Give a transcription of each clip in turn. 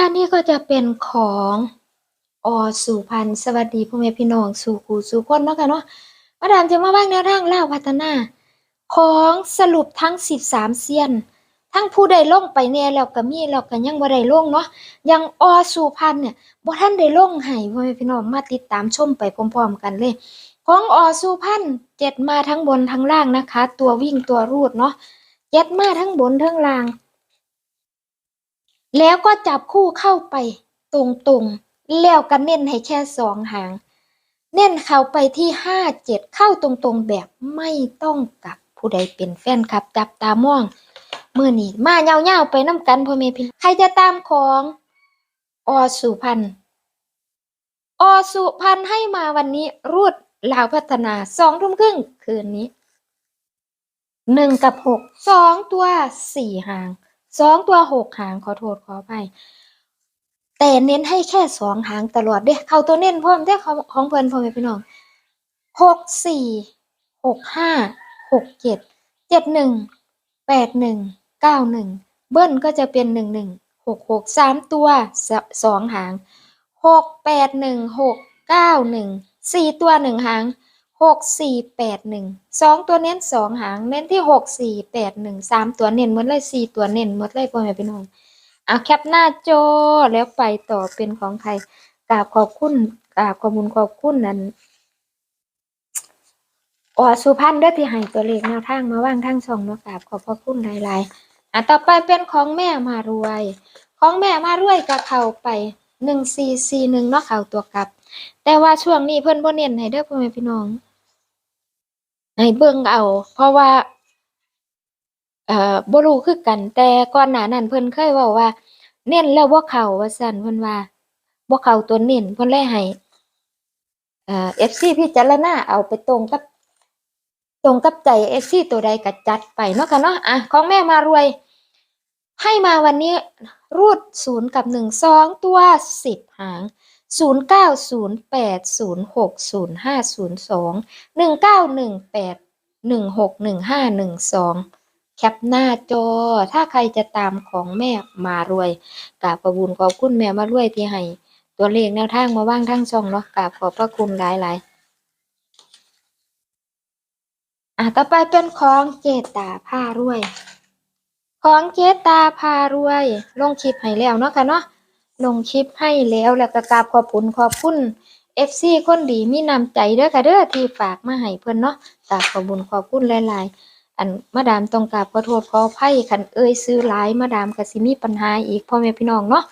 ค่ะนี่ก็จะเป็นของอสุพรรณสวัสดีพ่อแม่พี่น้องสู่คูสู่คนเนาะค่ะเนาะมาดามจะมาบ้างแนวทางเล่าพัฒนา ของสรุปทั้ง13เซียน ทั้งผู้ใดลงไปแน่แล้วก็มีแล้วก็ยังบ่ได้ลงเนาะยังอสุพรรณเนี่ยบ่ทันได้ลงให้พ่อแม่พี่น้องมาติดตามชมไปพร้อมๆกันเลย ของอสุพรรณเจ็ดมาทั้งบนทั้งล่างนะคะ ตัววิ่งตัวรูดเนาะเจ็ดมาทั้งบนทั้งล่าง แล้วก็จับคู่เข้าไปตรงๆ แล้วก็เน้นให้แค่สองหาง เน้นเข้าไปที่ห้าเจ็ดเข้าตรงๆแบบไม่ต้องกลับผู้ใดเป็นแฟนคลับ จับตามองเมื่อนี้มาเงาๆไปน้ำกันพ่อแม่พี่ใครจะตามของอสุพันอสุพันให้มาวันนี้รูดลาวพัฒนาสองทุ่มครึ่งคืนนี้หนึ่งกับหกสองตัวสี่หาง สองตัวหกหางขอโทษขอไปแต่เน้นให้แค่สองหางตลอดเด้เขาตัวเน้นพร้อมเด้ของของเพิ่นพ่อแม่พี่น้องหกสี่หกห้าหกเจ็ดเจ็ดหนึ่งแปดหนึ่งเก้าหนึ่งเบิ้ลก็จะเป็นหนึ่งหนึ่งหกหกสามตัวสองหางหกแปดหนึ่งหกเก้าหนึ่งสี่ตัวหนึ่งหาง หกสี่แปดหนึ่งสองตัวเน้นสองหาง เน้นที่หกสี่แปดหนึ่งสามตัวเน้นหมดเลยสี่ตัวเน้นหมดเลยพ่อแม่พี่น้องเอาแคปหน้าจอแล้วไปต่อเป็นของใครกราบขอบคุณกราบขอบคุณขอบคุณนั้นออสุพันธ์ด้อที่ให้ตัวเลขแนวทางมาว่างทางช่องเนาะกราบขอบพระคุณหลายๆอะต่อไปเป็นของแม่มารวย ของแม่มารวยก็เข้าไปหนึ่งสี่สี่หนึ่งเนาะเข้าตัวกลับ แต่ว่าช่วงนี้เพิ่นบ่เน้นให้เด้อพ่อแม่พี่น้อง ให้เบิ่งเอา เพราะว่าเอ่อบ่รู้คือกัน แต่ก่อนหน้านั้นเพิ่นเคยเว้าว่า เน้นแล้วบ่เข้าว่าซั่นเพิ่นว่าบ่เข้าตัวเน้นเพิ่นเลยให้เอ่อ FC พิจารณาเอาไปตรงกับ ตรงกับใจ FC ตัวใดก็จัดไปเนาะค่ะเนาะอะของแม่มารวย ให้มาวันนี้รูดศูนย์กับหนึ่งสองตัวสิบหาง ศูนย์เก้าศูนย์แปดศูนย์หกศูนย์ห้าศูนย์สองหนึ่งเก้าหนึ่งแปดหนึ่งหกหนึ่งห้าหนึ่งสองแคปหน้าจอ ถ้าใครจะตามของแม่มารวยกราบประบุญขอบคุณแม่มารวยที่ให้ตัวเลขแนวทางมาว่างทั้งช่องเนาะกราบขอบพระคุณหลาย ๆอะต่อไปเป็นของเจตาผ้ารวย ของเจตาพารวย ลงคลิปให้แล้วเนาะค่ะเนาะ ลงคลิปให้แล้วแล้วก็กราบขอบคุณขอบคุณ FC คนดีมีนำใจเด้อค่ะเด้อที่ฝากมาให้เพิ่อนเนาะกราบขอบคุณขอบคุณหลายๆ อันมาดามต้องกราบขอโทษขออภัยคันเอ่ยซื้อหลายมาดามก็สิมีปัญหาอีกพ่อแม่พี่น้องเนาะ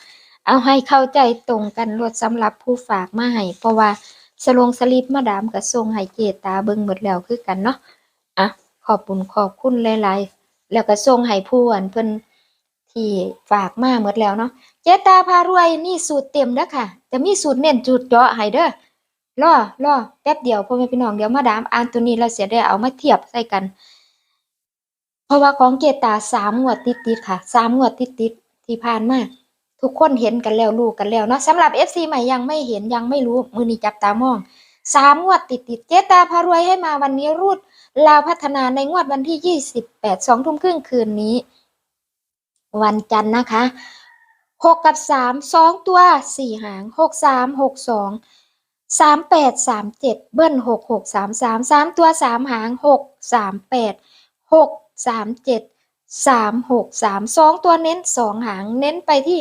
เอาให้เข้าใจตรงกันรวดสำหรับผู้ฝากมาให้เพราะว่าสลงสลิปมาดามก็ส่งให้เจตาเบิ่งหมดแล้วคือกันเนาะอะขอบคุณขอบคุณหลายๆ แล้วก็ส่งให้ผู้อันเพิ่อน ที่ฝากมาหมดแล้วเนาะเจตาพารวยนี่สูตรเต็มแล้วค่ะ จะมีสูตรเน้นจุดเจาะให้เด้อรอรอแป๊บเดียวพ่อแม่พี่น้องเดี๋ยวมาดามอ่านตัวนี้แล้วเสียได้เอามาเทียบใส่กัน เพราะว่าของเจตาสามงวดติดๆค่ะสามงวดติดๆที่ผ่านมาทุกคนเห็นกันแล้วรู้กันแล้วเนาะสำหรับ FC ใหม่ยังไม่เห็นยังไม่รู้มือนี้จับตามองสามงวดติดๆเจตาพารวยให้มาวันนี้รูดลาวพัฒนาในงวดวันที่28 2ทุ่มครึ่งคืนนี้ วันจันทร์นะคะ6กับ3 2ตัว4หาง6 3 6 2 3 8 3 7เบิ้ล6 6 3 3 3ตัว3หาง6 3 8 6 3 7 3 6 3 2ตัวเน้น2หางเน้นไปที่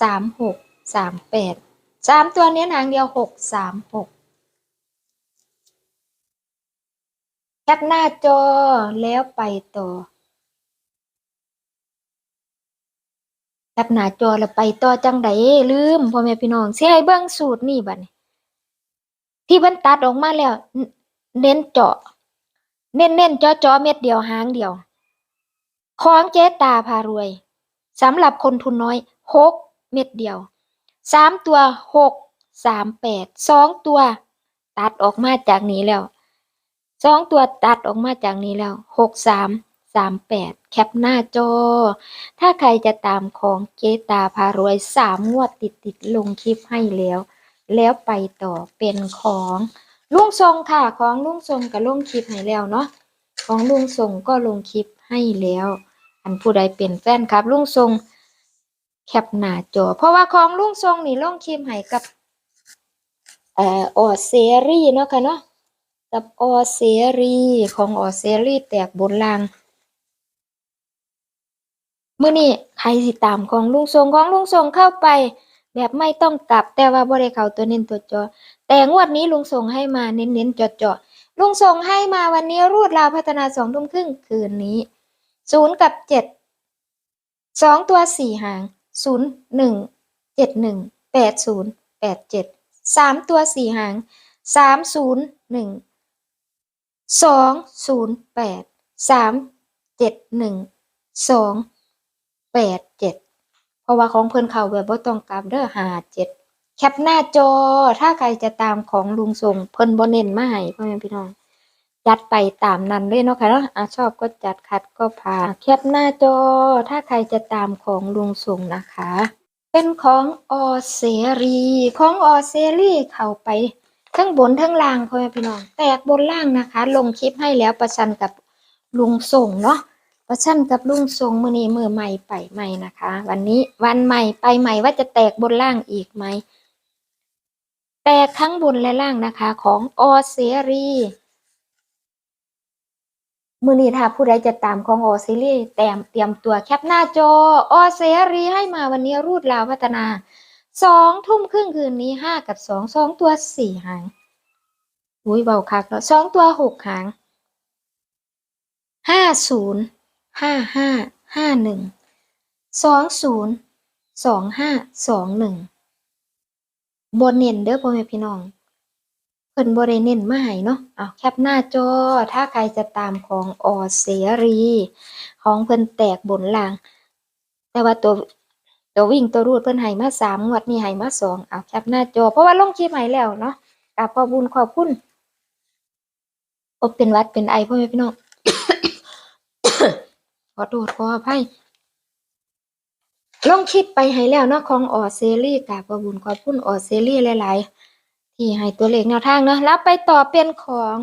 3 6 3 8 3ตัวเน้นหางเดียว6 3 6แคปหน้าจอแล้วไปต่อแค ปหน้าจอแล้วไปต่อจังไดลืมพ่อแม่พี่น้องสิให้เบิ่งสูตรนี่บัดนี้ที่เพิ่นตัดออกมาแล้ว เน้นเจาะ เน้นเน้นเจาะเจาะเม็ดเดียวหางเดียว ของเจ๊ตาพารวยสำหรับคนทุนน้อยหกเม็ดเดียวสามตัวหกสามแปดสองตัว ตัดออกมาจากนี้แล้วสองตัวตัดออกมาจากนี้แล้วหกสาม สามแปดแคปหน้าจอ ถ้าใครจะตามของเจตาพารวยสามงวดติดติดลงคลิปให้แล้ว แล้วไปต่อเป็นของลุงทรงค่ะ ของลุงทรงกับลงคลิปให้แล้วเนาะ ของลุงทรงก็ลงคลิปให้แล้ว อันผู้ใดเป็นแฟนครับลุงทรงแคปหน้าจอ เพราะว่าของลุงทรงนี่ลงคลิปให้กับเอ่อออเซรีเนาะค่ะเนาะกับออเซรีของออเซรีแตกบนล่าง มื่อนี้ใครสิตามของลุงทรงของลุงทรงเข้าไป แบบไม่ต้องกลับแต่ว่าบ่ได้เขาตัวเน้นตัวจอ แต่งวดนี้ลุงทรงให้มาเน้นๆจอๆลุงทรงให้มาวันนี้รูดราวพัฒนาสองทุ่มครึ่งคืนนี้ศูนย์กับเจ็ดสองตัวสี่หางศูนย์หนึ่งเจ็ดหนึ่งแปดศูนย์แปดเจ็ดสามตัวสี่หางสามศูนย์หนึ่งสองศูนย์แปดสามเจ็ดหนึ่งสอง แปดเจ็ดเพราะว่าของเพิ่อนเขาแบบบ่ต้องกลับเด้อห้าเจ็ดแคปหน้าจอถ้าใครจะตามของลุงส่งเพิ่นบ่เน้นมาให้พ่อแม่พี่น้องจัดไปตามนั้นเลยเนาะค่ะเนาะอะชอบก็จัดขัดก็ผ่าแคปหน้าจอถ้าใครจะตามของลุงส่งนะคะ เป็นของออเซรีของออเซรีเข้าไปทั้งบนทั้งล่างพ่อแม่พี่น้อง แตกบนล่างนะคะ ลงคลิปให้แล้วประชันกับลุงส่งเนาะ ประชันกับลุงทรงมือนี้มือใหม่ไปใหม่นะคะ วันนี้วันใหม่ไปใหม่ว่าจะแตกบนล่างอีกไหมแตกทั้งบนและล่างนะคะ ของออเซรีมือนี้ถ้าผู้ใดจะตามของออเซรีแต้มเตรียมตัวแคปหน้าจอออเซรีให้มาวันนี้รูดลาวพัฒนาสองทุ่มครึ่งคืนนี้ห้ากับสองสองตัวสี่หางอุ้ยเบาคักแล้วสองตัวหกหางห้าศูนย์ ห้าห้าห้าหนึ่งสองศูนย์สองห้าสองหนึ่งบนเน้นเด้อพ่อแม่พี่น้องเพิ่นบ่ได้เน้นมาให้เนาะเอาแคปหน้าจอ ถ้าใครจะตามของออเสรี ของเพิ่นแตกบนล่าง แต่ว่าตัวตัววิ่งตัวรูดเพิ่นให้มาสามงวดนี้ให้มาสองเอาแคปหน้าจอ เพราะว่าลงคลิปให้แล้วเนาะกราบขอบุญขอบคุณอบเป็นวัดเป็นไอพ่อแม่พี่น้อง อโทษขออภัยลงคลิปไปให้แล้วเนาะของออเซรี่กาบขอบคุญขอบคุณออเซรี่หลาย ๆ ที่ให้ตัวเลขแนวทางเนาะแล้วไปต่อเป็นของ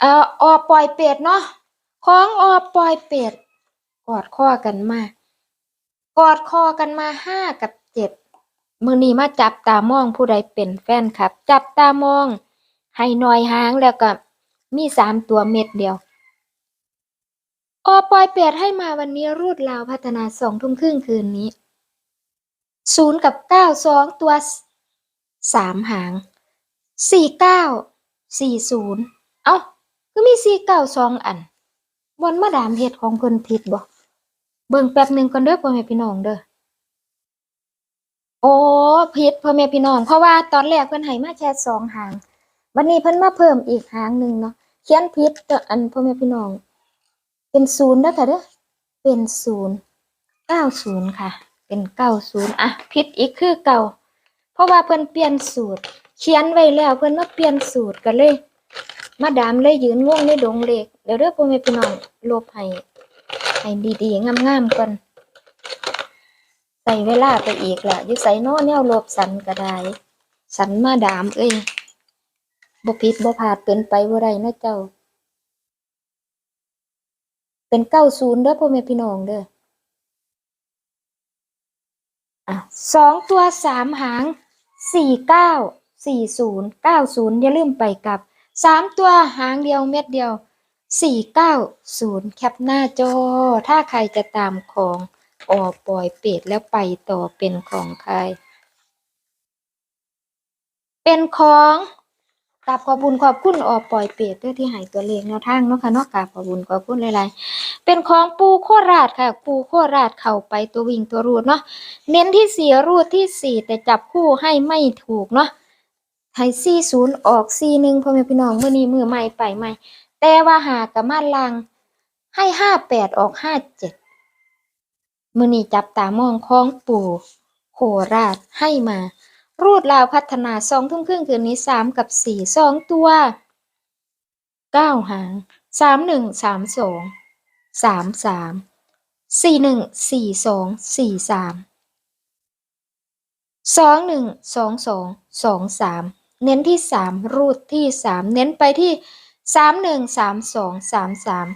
เอ่อออปล่อยเป็ดเนาะของออปล่อยเป็ดกอดข้อกันมากอดคอกันมาห้ากับเจ็ดมือนี้มาจับตามองผู้ใดเป็นแฟนครับ จับตามอง ให้หน่อยหางแล้วก็มีสามตัวเม็ดเดียว อปอยเปียดให้มาวันนี้รูดลาวพัฒนาสองทุ่มครึ่งคืนนี้ศูนย์กับเก้าสองตัวสามหางสี่เก้าสี่ศูนย์เอ้าก็มีสี่เก้าสองอันบนมาดามเฮ็ดของเพิ่นผิดบ่เบิ่งแป๊บหนึ่งก่อนเด้อพ่อแม่พี่น้องเด้อโอ้ผิดพ่อแม่พี่น้องเพราะว่าตอนแรกเพิ่นให้มาแค่สองหาง วันนี้เพิ่นมาเพิ่มอีกหางหนึ่งเนาะเขียนผิดตัวอันพ่อแม่พี่น้อง เป็นศูนย์เด้อค่ะเด้อเป็นศูนย์เก้าศูนย์ค่ะ เป็นเก้าศูนย์อะผิดอีกคือเก่า เพราะว่าเพิ่นเปลี่ยนสูตร เขียนไว้แล้วเพิ่นมาเปลี่ยนสูตรกันเลย มาดามเลยยืนงงในดงเลขเดี๋ยวเด้อพ่อแม่พี่น้องลบให้ให้ดีๆงามๆก่อนใส่เวลาไปอีกละยู่ใส่นอแนวลบสันก็ได้สันมาดามเอ้ยบ่ผิดบ่พลาดเกินไปบ่ได้นะเจ้า เป็นเก้าศูนย์เด้อพ่อแม่พี่น้องเด้ออะสองตัวสามหางสี่เก้าสี่ศูนย์เก้าศูนย์อย่าลืมไปกับสามตัวหางเดียวเม็ดเดียวสี่เก้าศูนย์แคปหน้าจอ ถ้าใครจะตามของออปล่อยเป็ดแล้วไปต่อเป็นของใคร เป็นของ กราบขอบคุญขอบคุณออปล่อยเป็ดด้วยที่ให้ตัวเลขแนวทางเนาะค่ะเนาะกราบขอบคุญขอบคุณหลายๆเป็นของปูโคราชค่ะ ปูโคราชเข้าไปตัววิ่งตัวรูดเนาะเน้นที่สี่รูดที่สี่แต่จับคู่ให้ไม่ถูกเนาะให้สี่ศูนย์ออกสี่หนึ่งพ่อแม่พี่น้องเมื่อนี้มือใหม่ไปใหม่ แต่ว่าหากับมาลังให้ห้าแปดออกห้าเจ็ดมือนี้จับตามองของปูโคราชให้มา รูดลาวพัฒนาสองทุ่มครึ่งคืนนี้สามกับสี่สองตัวเก้าหางสามหนึ่งสามสองสามสามสี่หนึ่งสี่สองสี่สามสองหนึ่งสองสองสองสามเน้นที่สามรูดที่สามเน้นไปที่สามหนึ่งสามสองสามสาม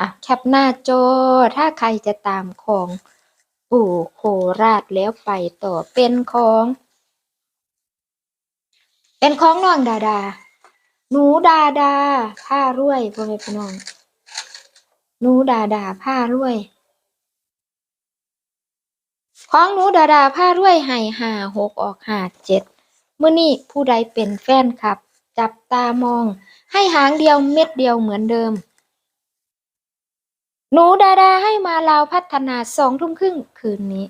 อะแคปหน้าจอถ้าใครจะตามของปูปู่โคราชแล้วไปต่อเป็นของ เป็นของน้องดาดา หนูดาดาผ้ารวยพ่อแม่พี่น้อง หนูดาดาผ้ารวย ของหนูดาดาผ้ารวยให้ห้าหกออกห้าเจ็ดเมื่อนี้ผู้ใดเป็นแฟนคลับ จับตามอง ให้หางเดียวเม็ดเดียวเหมือนเดิม หนูดาดาให้มาลาวพัฒนาสองทุ่มครึ่งคืนนี้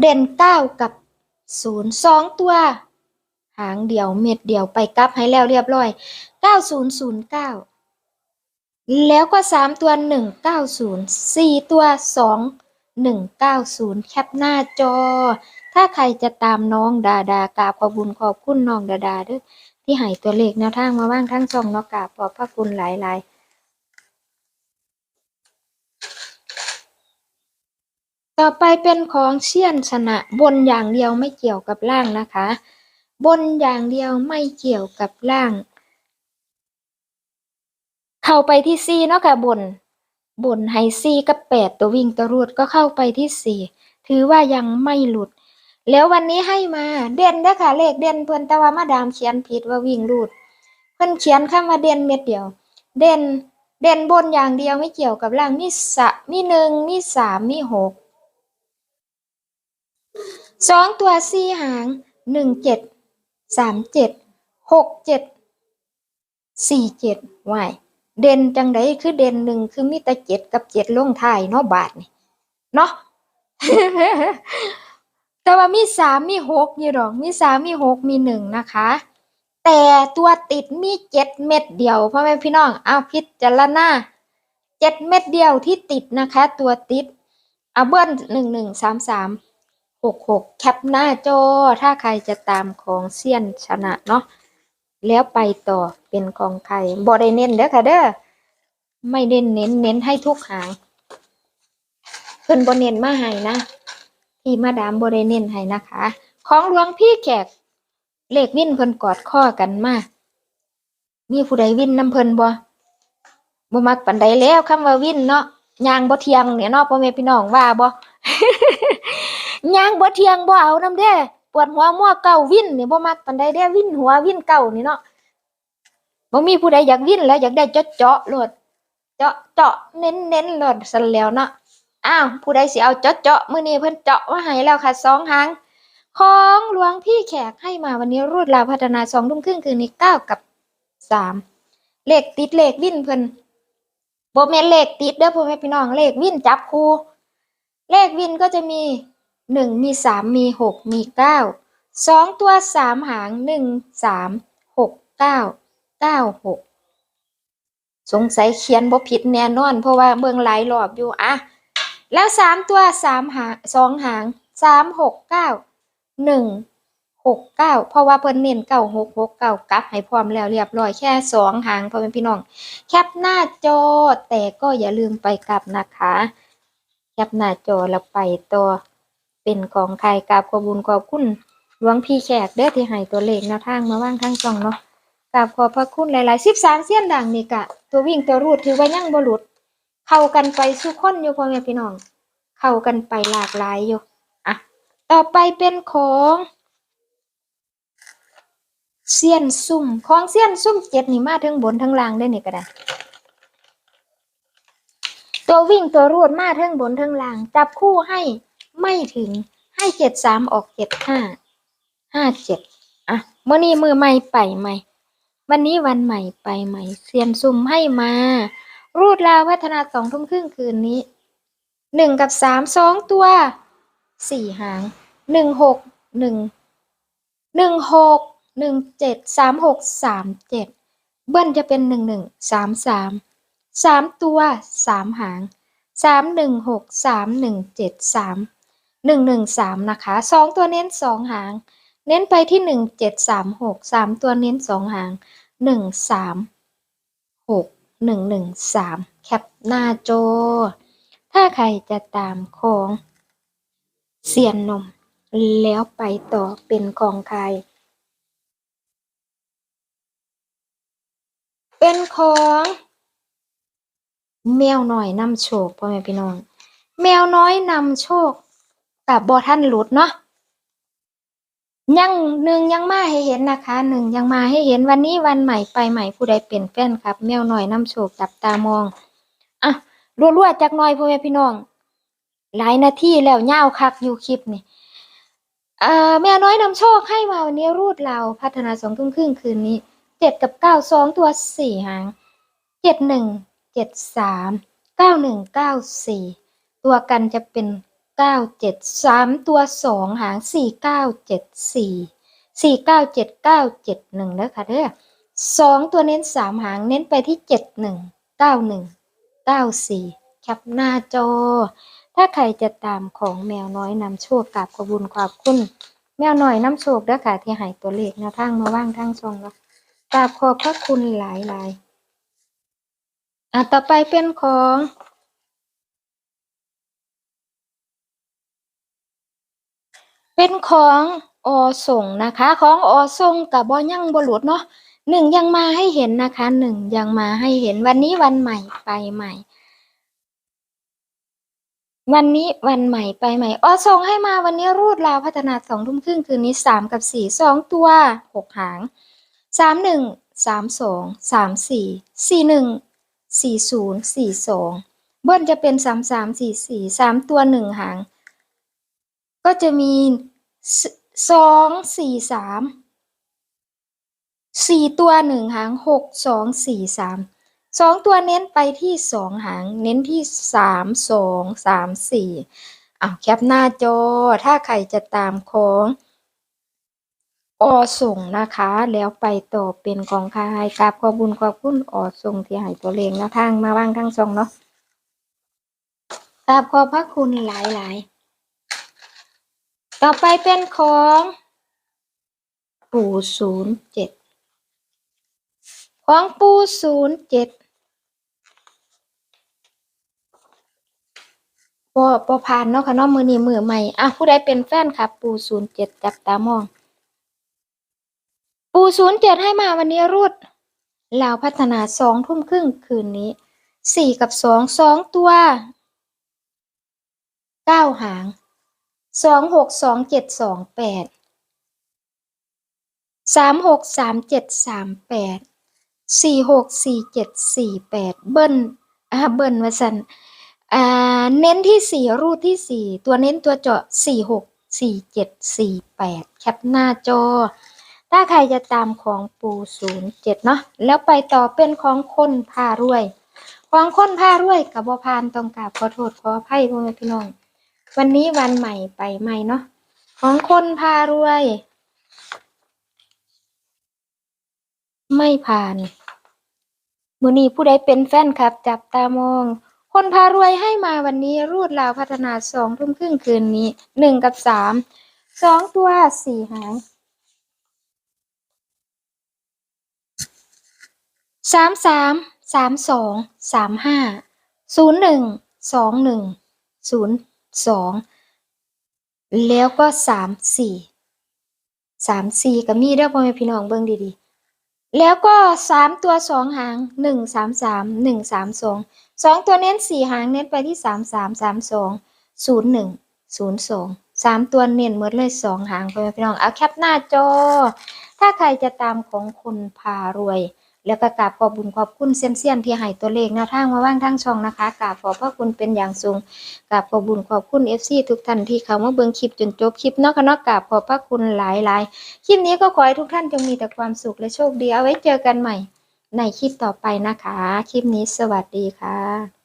เด่นเก้ากับ ศูนย์สองตัว หางเดียวเม็ดเดียวไปกลับให้แล้วเรียบร้อยเก้าศูนย์ศูนย์เก้าแล้วก็สามตัวหนึ่งเก้าศูนย์สี่ตัวสองหนึ่งเก้าศูนย์แคปหน้าจอ ถ้าใครจะตามน้องดาดากราบขอบุญขอบคุณน้องดาดาเด้วยที่ให้ตัวเลขแนวทางมาว่างทั้งช่องเนอกกราบขอบพระคุณหลายๆ ต่อไปเป็นของเชี่ยนชนะบนอย่างเดียวไม่เกี่ยวกับล่างนะคะ บนอย่างเดียวไม่เกี่ยวกับล่าง เข้าไปที่ซีเนาะค่ะบน บนไฮซีกับแปดตัววิ่งตัวรูดก็เข้าไปที่สี่ถือว่ายังไม่หลุด แล้ววันนี้ให้มาเด่นเด้อค่ะเลขเด่นเพิ่อนแต่ว่ามาดามเขียนผิดว่าวิ่งรูด เพิ่อนเขียนคำว่าเด่นเม็ดเดียว เด่นเด่นบนอย่างเดียวไม่เกี่ยวกับล่างมีสะมีหนึ่งมีสามมีหก สองตัวสี่หางหนึ่งเจ็ดสามเจ็ดหกเจ็ดสี่เจ็ดวายเด่นจังไดคือเด่นหนึ่งคือมีแต่เจ็ดกับเจ็ดลงท้ายเนาะบาทนี่เนาะแต่ว่ามีสามมีหกนี่หรอกมีสามมีหกมีหนึ่งนะคะ แต่ตัวติดมีเจ็ดเม็ดเดียวพ่อแม่พี่น้องเอาพิจารณาเจ็ดเม็ดเดียวที่ติดนะคะ ตัวติดเอาเบิ้ลหนึ่งหนึ่งสามสาม หกหกแคปหน้าจอ ถ้าใครจะตามของเซียนชนะเนาะแล้วไปต่อเป็นของใครบอได้เน้นเด้อค่ะเด้อไม่เน้นเน้นเน้นให้ทุกหางเพิ่นบอเน้นมาให้นะที่มาดามบริเน้นให้นะคะ ของหลวงพี่แขกเลขวิ่นเพิ่นกอดข้อกันมามีผู้ใดวิ่นน้ำเพิ่นบ่บ่มักปานใดแล้วคำว่าวิ่นเนาะยางบ่เทียงเนี่ยเนาะพ่อแม่พี่น้องว่าบ่ ย่างบ่เที่ยงบ่เอานำเด้ปวดหัวมัวเก่าวินนี่บ่มักปานใดเด้วินหัววินเก่านี่เนาะบ่มีผู้ใดอยากวินแล้วอยากได้เจาะเจาะๆโลดเจาะเจาะเน้นเน้นๆโลดซั่นแล้วเนาะอ้าวผู้ใดสิเอาเจาะเจาะมื้อนี้เพิ่นเจาะมาให้แล้วค่ะสองหางของหลวงพี่แขกให้มาวันนี้รูดลาวพัฒนาสองทุ่มครึ่งคืนนี้เก้ากับสามเลขติดเลขวินเพิ่นบ่แม่นเลขติดเด้อพ่อแม่พี่น้องเลขวินจับคู่เลขวินก็จะมี หนึ่งมีสามมีหกมีเก้าสองตัวสามหางหนึ่งสามหกเก้าเก้าหกสงสัยเขียนบ่ผิดแน่นอน เพราะว่าเบิ่งหลายรอบอยู่อะแล้วสามตัวสามหางสองหางสามหกเก้าหนึ่งหกเก้าเพราะว่าเพิ่นเน้นเก้าหกหกเก้ากลับให้พร้อมแล้วเรียบร้อยแค่สองหางพ่อแม่พี่น้อง แคปหน้าจอแต่ก็อย่าลืมไปกลับนะคะ แคปหน้าจอแล้วไปตัว เป็นของใครกราบขอบุญขอบคุณหลวงพี่แขกเด้อที่ให้ตัวเลขแนวทางมาว่างทางช่องเนาะกราบขอบพระคุณหลายๆสิบสามเสี้ยนดังนี่กะ ตัววิ่งตัวรูดถือว่ายังบ่หลุดเข้ากันไปสู่คนอยู่พ่อแม่พี่น้อง เข้ากันไปหลากหลายอยู่อะต่อไปเป็นของเซียนซุ่มของเซียนซุ่มเจ็ดนี่มาทั้งบนทั้งล่างได้นี่ก็ได้ ตัววิ่งตัวรูดมาทั้งบนทั้งล่าง จับคู่ให้ ไม่ถึงให้เจ็ดสามออกเจ็ดห้าห้าเจ็ดอะเมื่อนี้มือใหม่ไปใหม่ วันนี้วันใหม่ไปใหม่เซียนซุ่มให้มา รูดลาวพัฒนาสองทุ่มครึ่งคืนนี้หนึ่งกับสามสองตัวสี่หางหนึ่งหกหนึ่งหนึ่งหกหนึ่งเจ็ดสามหกสามเจ็ดเบิ้ลจะเป็นหนึ่งหนึ่งสามสามสามตัวสามหางสามหนึ่งหกสามหนึ่งเจ็ดสาม หนึ่งหนึ่งสามนะคะสองตัวเน้นสองหาง เน้นไปที่หนึ่งเจ็ดสามหกสามตัวเน้นสองหางหนึ่งสามหกหนึ่งหนึ่งสามแคปหน้าจอถ้าใครจะตามของเสียนนม แล้วไปต่อเป็นของใคร เป็นของแมวหน่อยนำโชคพ่อแม่พี่น้อง แมวน้อยนำโชค กับบอท่านหลุดเนาะยังหนึ่งยังมาให้เห็นนะคะหนึ่งยังมาให้เห็นวันนี้วันใหม่ไปใหม่ผู้ใดเป็นแฟนครับ แมวน้อยนำโชคจับตามองอะรัวๆจากหน้อยพ่อแม่พี่น้อง หลายนาทีแล้วยาคักอยู่คลิปนี่เอ่อแมวน้อยนำโชคให้มาวันนี้รูดเราพัฒนาสองทุ่มครึ่งคืนนี้เจ็ดกับเก้าสองตัวสี่หางเจ็ดหนึ่งเจ็ดสามเก้าหนึ่งเก้าสี่ตัวกันจะเป็น ก้าเจ็ดสามตัวสองหางสี่เก้าเจ็ดสี่สี่เก้าเจ็ดเก้าเจ็ดหนึ่งแล้วค่ะเด้อสองตัวเน้นสามหางเน้นไปที่เจ็ดหนึ่งเก้าหนึ่งเก้าสี่แคปหน้าจอ ถ้าใครจะตามของแมวน้อยนำโชคกับขอบุญขอบคุณ แมวน้อยนำโชคเด้อค่ะที่ให้ตัวเลขนวทางมาว่างทางช่องเนาะกราบขอบพระคุณหลายหลายๆอะต่อไปเป็นของ เป็นของอส่งนะคะ ของอส่งกับบอยังบหลุดเนาะหนึ่งยังมาให้เห็นนะคะหนึ่งยังมาให้เห็นวันนี้วันใหม่ไปใหม่ วันนี้วันใหม่ไปใหม่อส่งให้มาวันนี้รูดราวพัฒนาสองทุ่มครึ่งคืนนี้สามกับสี่สองตัวหกหางสามหนึ่งสามสองสามสี่สี่หนึ่งสี่ศูนย์สี่สองเบิ้ลจะเป็นสามสามสี่สี่สามตัวหนึ่งหาง ก็จะมีสองสี่สามสี่ตัวหนึ่งหางหกสองสี่สามสองตัวเน้นไปที่สองหาง เน้นที่สามสองสามสี่อ้าวแคปหน้าจอ ถ้าใครจะตามของอส่งนะคะ แล้วไปต่อเป็นของใคายกราบขอบุญขอบคุณอส่งที่ให้ตัวเลงแล้วทางมาว่างทั้งสองเนาะกราบขอบพระคุณหลายหลายๆ ต่อไปเป็นของปูศูนย์เจ็ดของปูศูนย์เจ็ดปอปอผ่านเนาะค่ะเนาะมือนี้มือใหม่อะผู้ใดเป็นแฟนครับปูศูนย์เจ็ดจับตามอง ปูศูนย์เจ็ดให้มาวันนี้รุดลาวพัฒนาสองทุ่มครึ่งคืนนี้สี่กับสองสองตัวเก้าหาง สองหกสองเจ็ดสองแปดสามหกสามเจ็ดสามแปดสี่หกสี่เจ็ดสี่แปดเบิ้ลอ่าเบิ้ลวาสันอ่าเน้นที่สี่รูดที่สี่ตัวเน้นตัวเจาะสี่หกสี่เจ็ดสี่แปดแคปหน้าจอ ถ้าใครจะตามของปูศูนย์เจ็ดเนาะแล้วไปต่อเป็นของคนพารวย ของคนพารวยกับบพานต้องกราบขอโทษขออภัยพ่อแม่พี่น้อง วันนี้วันใหม่ไปใหม่เนาะของคนพารวย ไม่ผ่านมือนี้ผู้ใดเป็นแฟนคลับ จับตามอง คนพารวยให้มาวันนี้รูดราวพัฒนาสองทุ่มครึ่งคืนนี้หนึ่งกับสามสองตัวสี่หางสามสามสามสองสามห้าศูนย์หนึ่งสองหนึ่งศูนย์ สองแล้วก็สามสี่สามสี่กับมีเด้อพ่อแม่พี่น้องเบิ่งดีๆ แล้วก็สามตัวสองหางหนึ่งสามสามหนึ่งสามสองสองตัวเน้นสี่หางเน้นไปที่สามสามสามสองศูนย์หนึ่งศูนย์สองสามตัวเน้นหมดเลยสองหางไปพี่น้องเอาแคปหน้าจอ ถ้าใครจะตามของคุณพารวย แล้วก็กราบขอบบุญขอบคุณเซียนเซียนที่ให้ตัวเลขแนวทางมาว่างทั้งช่องนะคะกราบขอบพระคุณเป็นอย่างสูงกราบขอบบุญขอบคุณ FC ทุกท่านที่เข้ามาเบิ่งคลิปจนจบคลิปนอกนอกกราบขอบพระคุณหลายหลายคลิปนี้ก็ขอให้ทุกท่านจงมีแต่ความสุขและโชคดีเอาไว้เจอกันใหม่ ในคลิปต่อไปนะคะ คลิปนี้สวัสดีค่ะ